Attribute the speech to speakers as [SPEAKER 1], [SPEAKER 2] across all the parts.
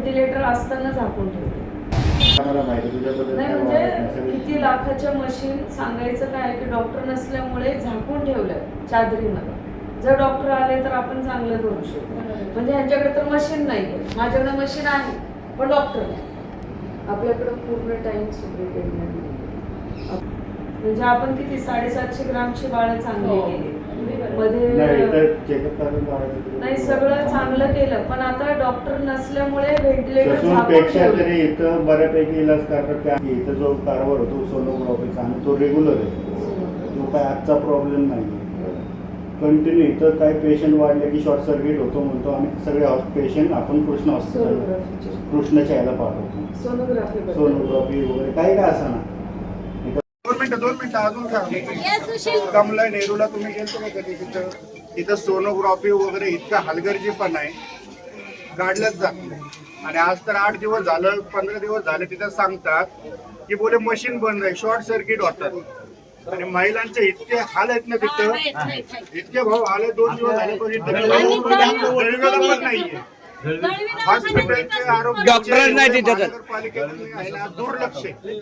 [SPEAKER 1] Ventilator असताना झाकून ठेवले नाही म्हणजे किती लाखाच्या मशीन सांगायचं काय की डॉक्टर नसल्यामुळे झाकून ठेवलं चादरीमध्ये जर डॉक्टर आले तर आपण चांगलं करू शकतो. म्हणजे ह्यांच्याकडे तर मशीन नाही आहे माझ्याकडे मशीन आहे पण डॉक्टर नाही. आपल्याकडे पूर्ण टाइम सुप्रिटेंडंट म्हणजे आपण किती साडेसातशे ग्रामची बाळं चांगली
[SPEAKER 2] हो.
[SPEAKER 1] केली.
[SPEAKER 3] नाही
[SPEAKER 1] मध्ये. नाही सगळं चांगलं केलं. पण आता डॉक्टर नसल्यामुळे व्हेंटिलेटर.
[SPEAKER 3] तरी इथं बऱ्यापैकी इलाज करतात त्या इथं जो कारभार होतो सोनोग्राफीचा आणि तो रेग्युलर आहे. तो काय आजचा प्रॉब्लेम नाही. कंटिन्यू इथं काय पेशंट वाढले की शॉर्ट सर्किट होतो म्हणतो आणि सगळे पेशंट आपण कृष्ण हॉस्पिटल कृष्णच्या याला पाठवतो.
[SPEAKER 1] सोनोग्राफी
[SPEAKER 3] सोनोग्राफी वगैरे काही काय असं ना
[SPEAKER 4] मिनिटं दोन मिनिटं अजून काय कमला नेहरूला तुम्ही गेलतो का कधी तिथं? तिथं सोनोग्राफी वगैरे इतकं हलगर्जी पण आहे गाडलंच जात नाही आणि आज तर आठ दिवस झालं पंधरा दिवस झाले तिथं सांगतात की बोले मशीन बंद आहे शॉर्ट सर्किट होतात आणि महिलांचे इतके हाल आहेत ना तिथं. इतके भाऊ आले दोन दिवस झाले पण नाहीये. हॉस्पिटलचे आरोग्य
[SPEAKER 5] डॉक्टरच नाही तिथं तर.
[SPEAKER 4] दुर्लक्ष आहे.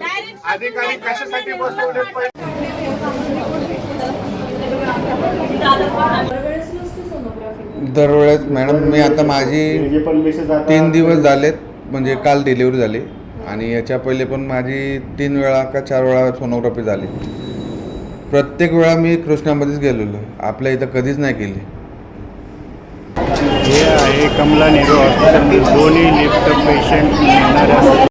[SPEAKER 4] अधिकारी कशासाठी बसवले पाहिजे
[SPEAKER 1] दरवेळेस नसते सोनोग्राफी
[SPEAKER 6] दरवेळेस मॅडम मी आता माझी तीन दिवस झालेत म्हणजे काल डिलिव्हरी झाली आणि याच्या पहिले पण माझी तीन वेळा का चार वेळा सोनोग्राफी झाली प्रत्येक वेळा मी कृष्णामध्येच गेलेलो आपल्या इथं कधीच नाही केली
[SPEAKER 3] हे आहे कमला नेहरू हॉस्पिटल दोन्ही लिफ्ट पेशंट येणाऱ्या